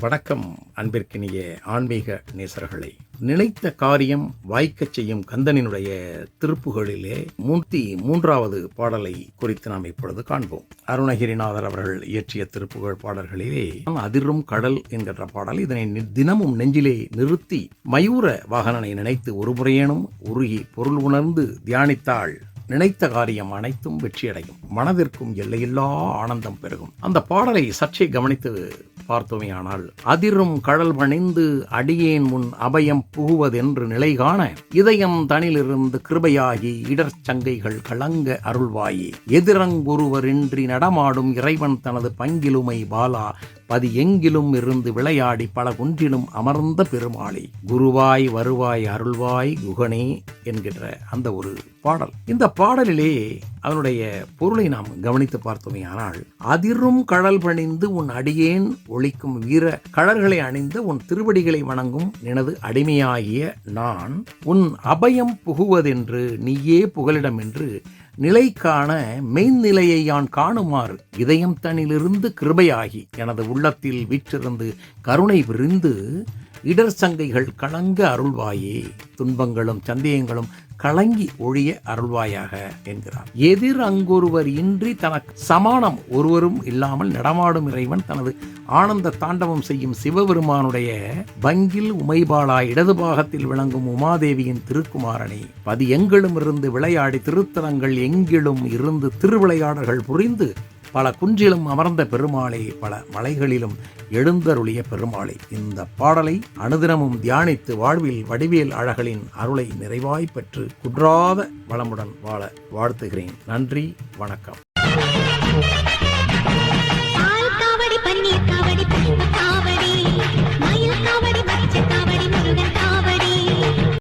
வணக்கம் அன்பிற்கினிய ஆன்மீக நேசர்களை. நினைத்த காரியம் வாய்க்கச் செய்யும் கந்தனினுடைய திருப்புகளிலே மூர்த்தி மூன்றாவது பாடலை குறித்து நாம் இப்பொழுது காண்போம். அருணகிரிநாதர் அவர்கள் இயற்றிய திருப்புகழ் பாடல்களிலே அதிரும் கடல் என்கின்ற பாடல் இதனை தினமும் நெஞ்சிலே நிறுத்தி மயூர வாகனனை நினைத்து ஒரு முறையேனும் உருகி பொருள் உணர்ந்து தியானித்தாள் நினைத்த காரியம் அனைத்தும் வெற்றியடையும். மனதிற்கும் எல்லையில்லா ஆனந்தம் பெருகும். அந்த பாடலை சற்றே கவனித்து பார்த்தோமேயானால் அதிரும் கடல் பணிந்து அடியேன் முன் அபயம் புகுவதென்று நிலை காண இதயம் தனிலிருந்து கிருபையாகி இடர்ச்சங்கைகள் கலங்க அருள்வாயே. எதிரங்குருவரின்றி நடமாடும் இறைவன் தனது பங்கிலுமை பாலா பதி எங்கிலும் இருந்து விளையாடி பல குன்றிலும் அமர்ந்த பெருமாளி குருவாய் வருவாய் அருள்வாய் குகனே என்கின்ற அந்த ஒரு பாடல். இந்த பாடலிலே அதனுடைய பொருளை நாம் கவனித்து பார்த்தோமே ஆனால் அதிரும் கடல் பணிந்து உன் அடியேன் ஒழிக்கும் வீர கடல்களை அணிந்த உன் திருவடிகளை வணங்கும் எனது அடிமையாகிய நான் உன் அபயம் புகுவதென்று நீயே புகலிடம் என்று நிலை காண மெய்நிலையை யான் காணுமாறு இதயம் தனிலிருந்து கிருபையாகி எனது உள்ளத்தில் வீற்றிருந்து கருணை விரிந்து இடர் சங்கைகள் கலங்க அருள்வாயே. துன்பங்களும் சந்தேகங்களும் கலங்கி ஒழிய அருள்வாயாக என்கிறார். எதிர் அங்கொருவர் இன்றி தனக்கு சமானம் ஒருவரும் இல்லாமல் நடமாடும் இறைவன் தனது ஆனந்த தாண்டவம் செய்யும் சிவபெருமானுடைய பங்கில் உமைபாலா இடது பாகத்தில் விளங்கும் உமாதேவியின் திருக்குமாரனை பதி எங்கிலும் இருந்து விளையாடி திருத்தலங்கள் எங்கிலும் இருந்து திருவிளையாடல்கள் புரிந்து பல குன்றிலும் அமர்ந்த பெருமாளே பல மலைகளிலும் எழுந்தருளிய பெருமாளே. இந்த பாடலை அனுதினமும் தியானித்து வாழ்வில் வடிவேல் அழகளின் அருளை நிறைவாய் பெற்று குன்றாத வளமுடன் வாழ வாழ்த்துகிறேன். நன்றி வணக்கம்.